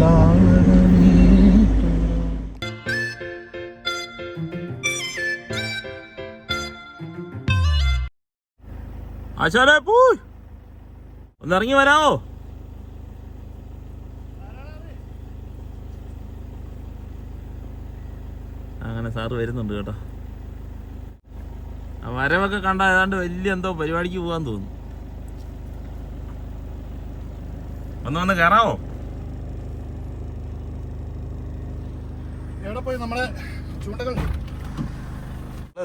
ലാളനമേ ആശാനെ പോയി. ഒന്ന് ഇറങ്ങി വരാമോ അങ്ങനെ സാറ് വരുന്നുണ്ട് കേട്ടോ. ആ വരവൊക്കെ കണ്ട ഏതാണ്ട് വലിയ എന്തോ പരിപാടിക്ക് പോകാൻ തോന്നുന്നു. ഒന്ന് വന്ന് കയറാവോ എവിടെ പോയി നമ്മുടെ ചൂണ്ടകൾ?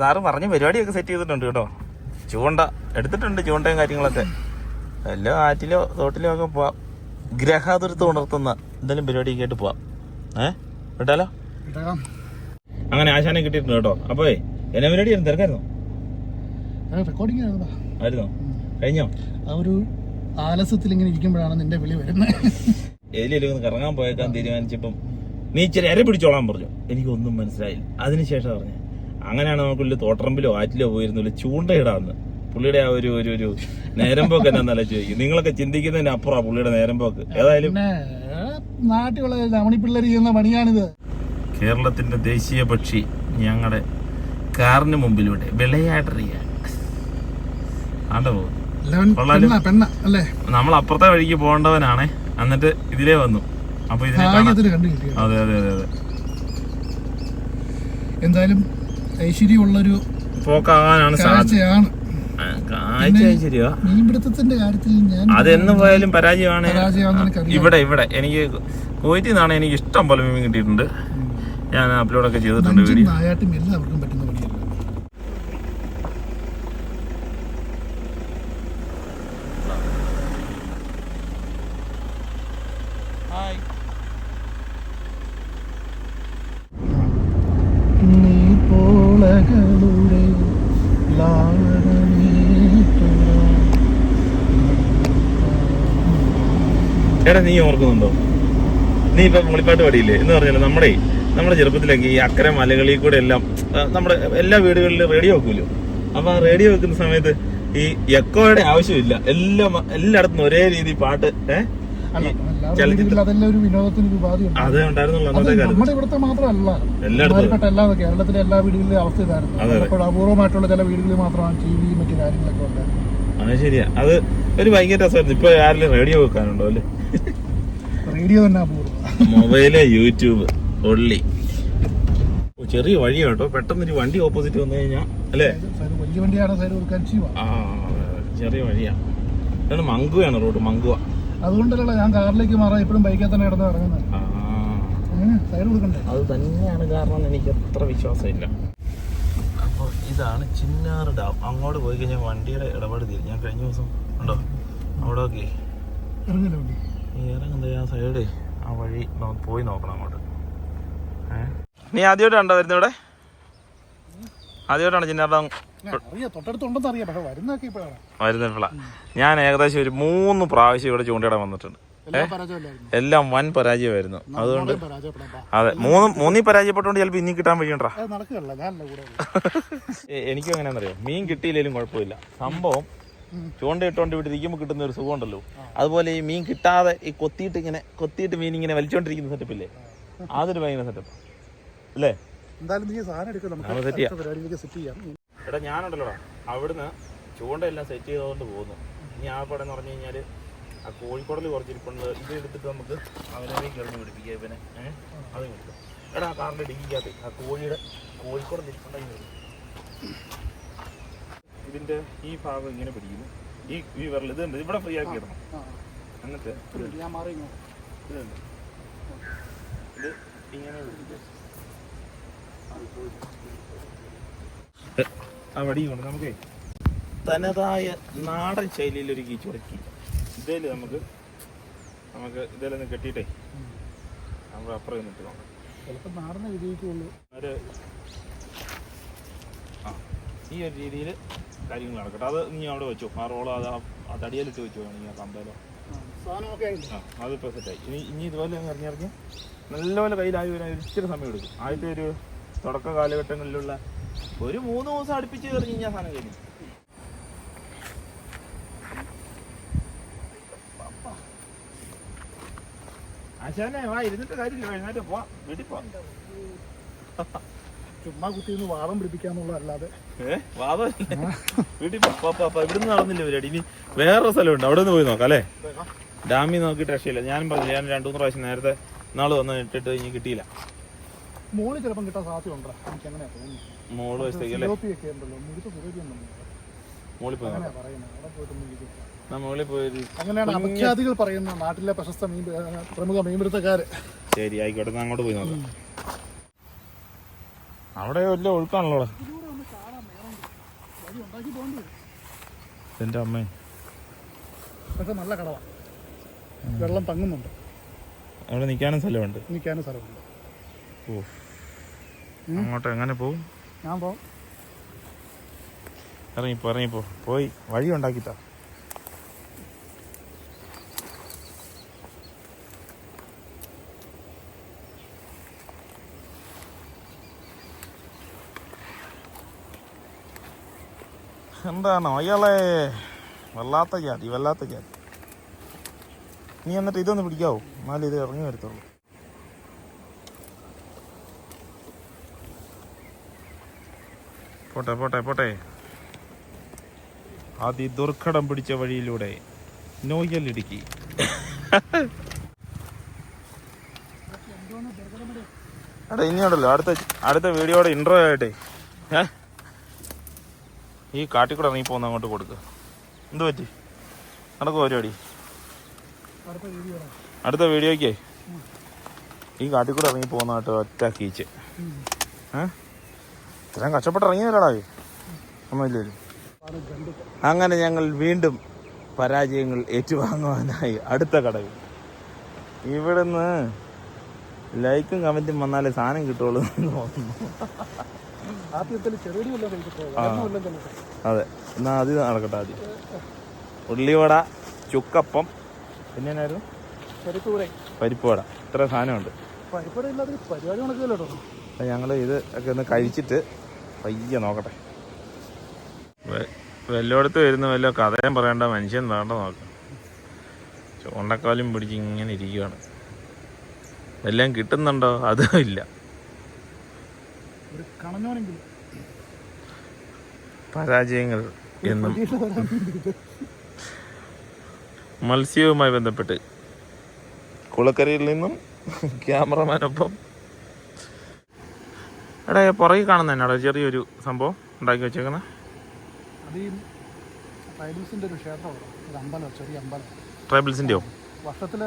സാറ് പറഞ്ഞ പരിപാടിയൊക്കെ സെറ്റ് ചെയ്തിട്ടുണ്ട് കേട്ടോ. ചൂണ്ട എടുത്തിട്ടുണ്ട് ചൂണ്ടയും കാര്യങ്ങളൊക്കെ. എല്ലാം ആറ്റിലോ തോട്ടിലോ ഒക്കെ പോവാം. ഗ്രഹാതുരത്ത് ഉണർത്തുന്ന എന്തെങ്കിലും പരിപാടിയൊക്കെ ആയിട്ട് പോവാം. ഏ? വിട്ടാലോ ഇടാം അങ്ങനെ ആശാനെ കിട്ടിയിട്ടുണ്ട് കേട്ടോ. അപ്പോ എന്നെ പരിപാടിയായിരുന്നു തിരക്കായിരുന്നോ? റെക്കോർഡിംഗ് ആയിരുന്നോ? കഴിഞ്ഞോ? ആ ഒരു ആലസ്യത്തിൽ ഇങ്ങനെ ഇരിക്കുമ്പോഴാണ് നിന്റെ വിളി വരുന്നത്. ഏതിലും ഒന്ന് കറങ്ങാൻ പോയേക്കാൻ തീരുമാനിച്ചപ്പം നീ ഇച്ചിരി ഇര പിടിച്ചോളാൻ പറഞ്ഞു. എനിക്കൊന്നും മനസ്സിലായില്ല. അതിനുശേഷം പറഞ്ഞു അങ്ങനെയാണ് നമുക്കുള്ളിൽ തോട്ടറമ്പിലോ ആറ്റിലോ പോയിരുന്നില്ല ചൂണ്ടയിടാന്ന്. പുള്ളിയുടെ ആ ഒരു ഒരു ഒരു നേരമ്പോക്ക് എന്നാ നല്ല ചോദിക്കും നിങ്ങളൊക്കെ ചിന്തിക്കുന്നതിന് അപ്പുറം പുള്ളിയുടെ നേരമ്പോക്ക്. ഏതായാലും നാട്ടിലുള്ള ചെയ്യുന്ന പണിയാണിത്. കേരളത്തിന്റെ ദേശീയ പക്ഷി ഞങ്ങളുടെ കാറിന് മുമ്പിലൂടെ വിളയാട്ടറിയാൻ ആണ്ട? നമ്മൾ അപ്പുറത്തെ വഴിക്ക് പോകേണ്ടവനാണേ. എന്നിട്ട് ഇതിലേ വന്നു. അപ്പൊ ഇതിനെ അതെ അതെ അതെ അതെ. എന്തായാലും ഐശ്വര്യമുള്ളൊരു പോക്കാകാനാണ് സാധ്യതയാണ് മീൻപിടുത്തത്തിന്റെ കാര്യത്തിൽ ഞാൻ അതെന്ന് പോയാലും പരാജയമാണ്. ഇവിടെ ഇവിടെ. എനിക്ക് കുവൈറ്റിൽ നിന്നാണ് എനിക്ക് ഇഷ്ടം പോലെ മീൻ കിട്ടിയിട്ടുണ്ട്. ഞാൻ അപ്ലോഡൊക്കെ ചെയ്തിട്ടുണ്ട് വീഡിയോ. എല്ലാവർക്കും പണിയല്ല നീ എടാ നീ ഓർക്കുന്നുണ്ടോ? നീ ഇപ്പൊ മുളിപ്പാട്ട് പാടിയില്ലേ? എന്ന് പറഞ്ഞാൽ നമ്മുടെ നമ്മുടെ ചെറുപ്പത്തിലൊക്കെ ഈ അക്കര മലകളിൽ കൂടെ എല്ലാം നമ്മുടെ എല്ലാ വീടുകളിലും റേഡിയോ വെക്കൂലോ? അപ്പൊ ആ റേഡിയോ വെക്കുന്ന സമയത്ത് ഈ എക്കോയുടെ ആവശ്യമില്ല. എല്ലാം എല്ലായിടത്തും ഒരേ രീതി പാട്ട് ഏഹ് അതെല്ലാം ഒരു വിനോദത്തിന് ഒരു ഉപാധിയുണ്ട്. അത് ഉണ്ടായിരുന്നുള്ളൂ അത് അന്നത്തെ കാലത്ത്. നമ്മുടെ ഇവിടുത്തെ മാത്രമല്ല. എല്ലായിടത്തും. എല്ലാ കേരളത്തിലെ എല്ലാ വീടുകളിലും അവസ്ഥ ഇതായിരുന്നു. അപ്പോൾ അപൂർവമായിട്ടുള്ള ചില വീടുകളിൽ മാത്രമാണ് ടി വി മറ്റു കാര്യങ്ങളൊക്കെ അത് ശരിയാ. അത് ഒരു ഭയങ്കര രസമായിരുന്നു. ഇപ്പൊ ആരെങ്കിലും റേഡിയോ വെക്കാനുണ്ടോ അല്ലേ? റേഡിയോ തന്നെ അപൂർവം. മൊബൈൽ യൂട്യൂബ് ഒള്ളി. ചെറിയ വഴി കേട്ടോ. പെട്ടെന്ന് ഒരു വണ്ടി ഓപ്പോസിറ്റ് വന്നു കഴിഞ്ഞാൽ അല്ലേ? വലിയ വണ്ടിയാണ് സൈഡ് കൊടുക്കാൻ ആ ചെറിയ വഴിയാ. ഇതാണ് മങ്കുവയാണ് റോഡ് മങ്കുവ. അതുകൊണ്ടല്ല ഞാൻ കാറിലേക്ക് മാറാൻ ഇപ്പോഴും ബൈക്കിൽ തന്നെ കിടന്ന് ഇറങ്ങുന്നത്. സൈഡ് കൊടുക്കണ്ടേ അത് തന്നെയാണ് കാരണം എനിക്ക് അത്ര വിശ്വാസമില്ല. അപ്പോൾ ഇതാണ് ചിന്നാറ് ഡാം. അങ്ങോട്ട് പോയി കഴിഞ്ഞാൽ വണ്ടിയുടെ ഇടപാട് തീരും. ഞാൻ കഴിഞ്ഞ ദിവസം ഉണ്ടോ? അവിടെ ഒക്കെ ഇറങ്ങില്ല വണ്ടി? ഇറങ്ങുന്നത് ആ സൈഡ് ആ വഴി പോയി നോക്കണം അങ്ങോട്ട്? നീ ആദ്യമായിട്ടാണ്ടോ വരുന്നത് ഇവിടെ? ആദ്യമായിട്ടാണ് ചിന്നാർ ഡാം ഞാൻ ഏകദേശം ഒരു മൂന്ന് പ്രാവശ്യം ഇവിടെ ചൂണ്ടയിടാൻ വന്നിട്ടുണ്ട്. എല്ലാം വൻ പരാജയമായിരുന്നു. അതുകൊണ്ട്. അതെ മൂന്ന് മൂന്നി പരാജയപ്പെട്ടോണ്ട് ചിലപ്പോൾ ഇനി കിട്ടാൻ വഴിയുണ്ടാ. എനിക്കും എങ്ങനെയാണെന്നറിയോ മീൻ കിട്ടിയില്ലെങ്കിലും കുഴപ്പമില്ല. സംഭവം ചൂണ്ട ഇട്ടോണ്ട് ഇവിടെ ഇരിക്കുമ്പോൾ കിട്ടുന്ന ഒരു സുഖമുണ്ടല്ലോ. അതുപോലെ ഈ മീൻ കിട്ടാതെ ഈ കൊത്തിയിട്ട് ഇങ്ങനെ കൊത്തിയിട്ട് മീൻ ഇങ്ങനെ വലിച്ചോണ്ടിരിക്കുന്ന സെറ്റപ്പില്ലേ? അതൊരു ഭയങ്കര സെറ്റപ്പ്. അല്ലേ? എന്തായാലും നീ സാധനം എടുക്കും. നമുക്ക്. സെറ്റ് ചെയ്യാം. എടാ ഞാനുണ്ടല്ലോടാ. അവിടുന്ന് ചൂണ്ടയെല്ലാം സെറ്റ് ചെയ്തുകൊണ്ട് പോകുന്നു. ഇനി ആ പടം എന്ന് പറഞ്ഞു കഴിഞ്ഞാൽ ആ കോഴിക്കോടൽ കുറച്ചിരിപ്പുണ്ട്. ഇത് എടുത്തിട്ട് നമുക്ക് അവനെ കിടന്ന് പിടിപ്പിക്കുക ഇവനെ. ഏഹ് അത് കൊടുക്കും. എടാ ആ കാറിന്റെ ഡിക്കിക്കകത്ത് ആ കോഴിയുടെ കോഴിക്കോടൽ ഇരിപ്പുണ്ടെങ്കിൽ ഇതിന്റെ ഈ ഭാഗം ഇങ്ങനെ പിടിക്കുന്നു. ഈ ഈ വിരൽ ഇതുണ്ട് ഇവിടെ ഫ്രീ ആക്കി ഇടണം. എന്നിട്ട്. ഇതുണ്ട് ഇത് ഇങ്ങനെ പിടിക്കുക. ആ കൊണ്ട് നമുക്ക് തനതായ നാടൻ ശൈലിയിൽ ഒരു കീച്ചു കൊടുക്കി ഇതേൽ നമുക്ക് നമുക്ക് ഇതേലൊന്ന് കെട്ടിയിട്ടേ നമ്മൾ അപ്പുറം നിന്നിട്ട് നോക്കാം. ചിലപ്പോൾ നാടനെ വിജയിക്കുള്ളൂ. ഒരു ആ ഈ ഒരു രീതിയിൽ കാര്യങ്ങൾ നടക്കട്ടെ. അത് നീ അവിടെ വെച്ചോ. ആ റോൾ അത് ആ- തടിയിലിട്ട് വെച്ചോ വേണമെങ്കിൽ ആ കമ്പയിലോ. ആ അത് ഇപ്പോൾ സെറ്റായി ഇനി ഇനി ഇതുപോലെ ഇറങ്ങിയിറങ്ങി നല്ലപോലെ കയ്യിലായി വരാൻ ഇച്ചിരി സമയം എടുക്കും. ആദ്യത്തെ ഒരു തുടക്ക കാലഘട്ടങ്ങളിലുള്ള ഒരു മൂന്ന് ദിവസം അടുപ്പിച്ച് എറിഞ്ഞ് കഴിഞ്ഞാൽ സാധനം കഴിഞ്ഞു. ആശാനെ വാ ഇരുന്നിട്ട് കാര്യമില്ല. എഴുന്നേറ്റ് പോവാ വീട്ടിൽ പോവാ ചുമ്മാ കുത്തിന്ന് വാദം പിടിപ്പിക്കാന്നുള്ളതല്ലാതെ. വാദം വീട്ടിൽ. ഇവിടുന്ന് നടന്നില്ല പരിപാടി. ഇനി വേറെ സ്ഥലമുണ്ട്. അവിടെ നിന്ന് പോയി നോക്കാം അല്ലേ? ഡാമിൽ നോക്കിയിട്ട് രക്ഷയില്ല. ഞാൻ പറഞ്ഞു ഞാൻ രണ്ടു മൂന്ന് പ്രാവശ്യം നേരത്തെ നാൾ വന്ന് ഇട്ടിട്ട് ഇനി കിട്ടിയില്ല. മോൾ ചിലപ്പം കിട്ടാൻ എനിക്ക് തോന്നുന്നു മോൾ ഉണ്ടല്ലോ. മുഴുത്ത ഉണ്ടല്ലോ. മോളിൽ പോയി അങ്ങനെയാ പറയുന്നത്. അവിടെ പോയിട്ടൊന്നും ഇരിക്കും എന്നാ മോളിൽ പോയത് അങ്ങനെയാണ് അപഖ്യാതികൾ പറയുന്ന നാട്ടിലെ പ്രശസ്ത മീൻ പ്രമുഖ മീൻപിടുത്തക്കാര്. ശരി ആയിക്കോട്ടെ. അങ്ങോട്ട് പോയി നോക്കാം. അവിടെ വല്ല ഒഴുക്കാണല്ലോ എന്റെ അമ്മേ. പക്ഷെ നല്ല കടവാ. വെള്ളം തങ്ങുന്നുണ്ട്. അവിടെ നിൽക്കാനും സ്ഥലമുണ്ട്. നിൽക്കാനും സ്ഥലമുണ്ട്. അങ്ങോട്ട് എങ്ങനെ പോവും? ഞാൻ പോ ഇറങ്ങിപ്പോ ഇറങ്ങിപ്പോ പോയി. വഴി ഉണ്ടാക്കിത്താ എന്താണ് അയാളെ? വല്ലാത്ത ജാതി വല്ലാത്ത ജാതി. നീ എന്നിട്ട് ഇതൊന്ന് പിടിക്കാവോ? എന്നാലും ഇത് ഇറങ്ങി വരത്തുള്ളൂ. പോട്ടെ പോട്ടെ പോട്ടെ. അതിദുർഘടം പിടിച്ച വഴിയിലൂടെ നോയൽ ഇടുക്കി. എടാ ഇനിയുണ്ടല്ലോ അടുത്ത അടുത്ത വീഡിയോയുടെ ഇൻട്രോ ആയിട്ടെ. ഏ? ഈ കാട്ടിക്കൂടെ ഇറങ്ങി പോകുന്ന അങ്ങോട്ട് കൊടുക്കുക എന്ത് പറ്റി? നടക്കും പരിപാടി. അടുത്ത വീഡിയോ അടുത്ത വീഡിയോയ്ക്കേ. ഈ കാട്ടിക്കൂടെ ഇറങ്ങി പോകുന്ന കേട്ടോ ഒറ്റ കീച്ച്. ഏ? ഇത്രയും കഷ്ടപ്പെട്ട് ഇറങ്ങിയല്ലടാ അമ്മയില്ലേ അങ്ങനെ ഞങ്ങൾ വീണ്ടും പരാജയങ്ങൾ ഏറ്റുവാങ്ങുവാനായി അടുത്ത കടവിൽ. ഇവിടുന്ന് ലൈക്കും കമന്റും വന്നാലേ സാധനം കിട്ടുള്ളൂ എന്ന് തോന്നുന്നു. അതെ. എന്നാ അത് നടക്കട്ടെ ആദ്യം. ഉള്ളിവട ചുക്കപ്പം പിന്നെ എന്നായിരുന്നു? ചെറുക്കൂടെ പരിപ്പുവട. ഇത്ര സാധനമുണ്ട്. പരിപ്പട ഇല്ലാതെ പരിപാടി നടക്കില്ല കേട്ടോ അപ്പം ഞങ്ങൾ ഇത് ഒക്കെ ഒന്ന് കഴിച്ചിട്ട് പയ്യെ നോക്കട്ടെ. വെല്ലോടത്ത് വരുന്ന വല്ല കഥയും പറയേണ്ട മനുഷ്യൻ വേണ്ട നോക്കാം. ചൂണ്ടക്കാലും പിടിച്ച് ഇങ്ങനെ ഇരിക്കുകയാണ് എല്ലാം കിട്ടുന്നുണ്ടോ? അതും ഇല്ല. പരാജയങ്ങൾ എന്നും. മത്സ്യവുമായി ബന്ധപ്പെട്ട്. കുളക്കരയിൽ നിന്നും ക്യാമറമാനൊപ്പം എടാ പുറകെ കാണുന്ന തന്നെ ചെറിയൊരു സംഭവം ഉണ്ടാക്കി വെച്ചേക്കുന്നത് ഈ ട്രൈബൽസിന്റെ ഒരു ക്ഷേത്രമാണ് ഒരു അമ്പലം ചെറിയ അമ്പലം. ട്രൈബിൾസിന്റെയോ വർഷത്തിൽ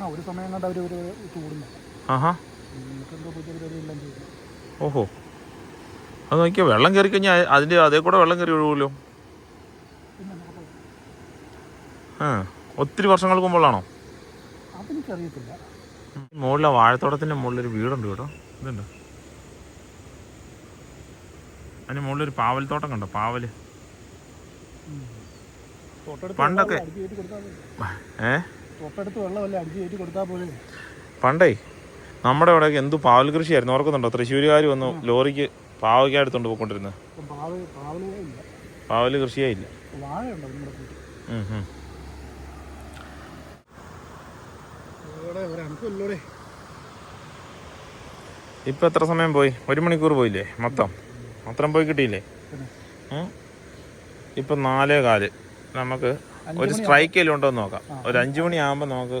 ആ ഒരു സമയം കണ്ട് അവർ ഒരു കൂടുന്നു ആഹാ. ഓഹോ. അത് നോക്കിയാൽ വെള്ളം കയറി കഴിഞ്ഞാൽ അതിന്റെ അതേ കൂടെ വെള്ളം കയറി ഒഴുകുമല്ലോ. ആ ഒത്തിരി വർഷങ്ങൾക്ക് മുമ്പുള്ളാണോ അതെനിക്കറിയത്തില്ല. മുകളിലെ വാഴത്തോട്ടത്തിന്റെ മുകളിലൊരു വീടുണ്ട് കേട്ടോ. ഇതുണ്ട്. അതിന് മുകളിലൊരു പാവൽ തോട്ടം കണ്ടോ? പാവൽ. പണ്ടൊക്കെ-. ഏ? പണ്ടേ നമ്മുടെ ഇവിടെയൊക്കെ എന്തു പാവൽ കൃഷിയായിരുന്നു? ഓർക്കുന്നുണ്ടോ? തൃശ്ശൂരുകാർ വന്നു ലോറിക്ക് പാവയ്ക്ക എടുത്തോണ്ട് പോയിക്കൊണ്ടിരുന്നത് പാവൽ പാവ പാവലേ ഇല്ല. പാവൽ കൃഷിയേ ഇല്ല. വാഴയുണ്ടോ നമ്മുടെ വീട്ടിൽ ഉം, ഉം. ഇവിടെ ഒരു അണുക്കല്ലോടെ ഇപ്പൊ എത്ര സമയം പോയി? ഒരു മണിക്കൂർ പോയില്ലേ? മൊത്തം? മൊത്തം പോയി കിട്ടിയില്ലേ? ഇപ്പൊ നാലേ കാൽ. നമുക്ക് ഒരു സ്ട്രൈക്കെല്ലാം ഉണ്ടോ എന്ന് നോക്കാം. ഒരു അഞ്ചു മണിയാകുമ്പോൾ നമുക്ക്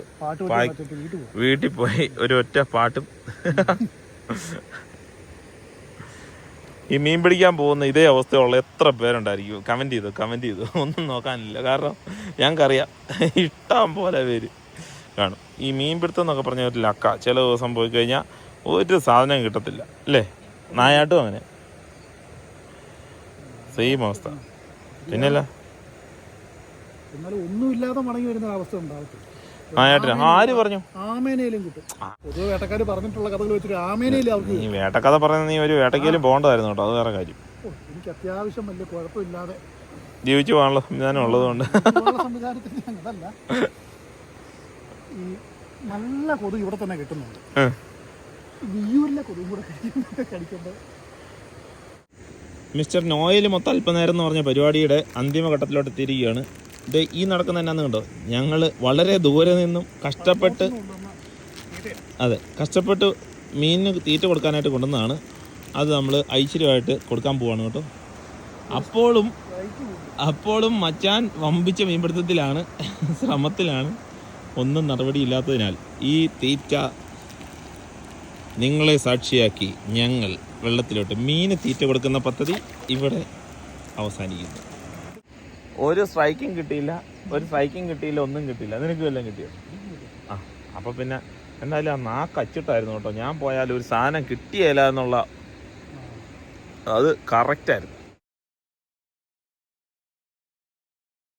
വീട്ടിൽ പോയി ഒരു ഒറ്റ പാട്ടും. ഈ മീൻ പിടിക്കാൻ പോകുന്ന ഇതേ അവസ്ഥയുള്ള എത്ര പേരുണ്ടായിരിക്കും? കമന്റ് ചെയ്തു കമന്റ് ചെയ്തു? ഒന്നും നോക്കാനില്ല. കാരണം ഞങ്ങൾക്കറിയാം ഇഷ്ടം പോലെ പേര് കാണും. ഈ മീൻ പിടുത്തം എന്നൊക്കെ പറഞ്ഞ ഒരു ലക്ക ചില ദിവസം പോയി കഴിഞ്ഞാൽ ഒരു സാധനം കിട്ടത്തില്ല. അല്ലേ? നായാട്ടും അങ്ങനെ. സെയിം അവസ്ഥ. പിന്നല്ല? എന്നാലും ഒന്നുമില്ലാതെ മടങ്ങി വരുന്ന അവസ്ഥ ഉണ്ടാവത്തില്ല ആര് പറഞ്ഞു? ആമേനയിലും കിട്ടും. പൊതുവെ വേട്ടക്കാർ പറഞ്ഞിട്ടുള്ള കഥകൾ വെച്ചിട്ട് അവർക്ക്. നീ വേട്ടക്കഥ പറഞ്ഞ നീ ഒരു വേട്ടയ്ക്കലും പോകണ്ടായിരുന്നു കേട്ടോ അത് വേറെ കാര്യം. എനിക്ക് അത്യാവശ്യം വലിയ കുഴപ്പമില്ലാതെ ജീവിച്ചു പോകാനുള്ള സംവിധാനം ഉള്ളതുകൊണ്ട്. അതല്ല. ഈ നല്ല കൊതുക് ഇവിടെ തന്നെ കിട്ടുന്നുണ്ട്. വിയൂരിലെ കൊതുകും കൂടെ മിസ്റ്റർ നോയൽ മൊത്തം അല്പനേരം എന്ന് പറഞ്ഞ പരിപാടിയുടെ അന്തിമഘട്ടത്തിലോട്ട് എത്തിയിരിക്കുകയാണ് ഇത് ഈ നടക്കുന്ന എന്നാന്ന് കണ്ടോ? ഞങ്ങൾ വളരെ ദൂരെ നിന്നും കഷ്ടപ്പെട്ട് അതെ കഷ്ടപ്പെട്ട് മീനിന് തീറ്റ കൊടുക്കാനായിട്ട് കൊണ്ടുവന്നതാണ്. അത് നമ്മൾ ഐശ്വര്യമായിട്ട് കൊടുക്കാൻ പോവാണ് കേട്ടോ. അപ്പോഴും അപ്പോഴും മച്ചാൻ വമ്പിച്ച മീൻപിടുത്തത്തിലാണ് ശ്രമത്തിലാണ് ഒന്നും നടപടിയില്ലാത്തതിനാൽ ഈ തീറ്റ നിങ്ങളെ സാക്ഷിയാക്കി ഞങ്ങൾ വെള്ളത്തിലോട്ട് മീന് തീറ്റ കൊടുക്കുന്ന പദ്ധതി ഇവിടെ അവസാനിക്കുന്നു. ഒരു സ്ട്രൈക്കും കിട്ടിയില്ല ഒരു സ്ട്രൈക്കും കിട്ടിയില്ല ഒന്നും കിട്ടിയില്ല. നിനക്ക് വല്ലതും കിട്ടിയോ? ആ അപ്പോൾ പിന്നെ എന്തായാലും ആ നാക്ക് അച്ചിട്ടായിരുന്നു കേട്ടോ. ഞാൻ പോയാൽ ഒരു സാധനം കിട്ടിയല്ല എന്നുള്ള അത് കറക്റ്റായിരുന്നു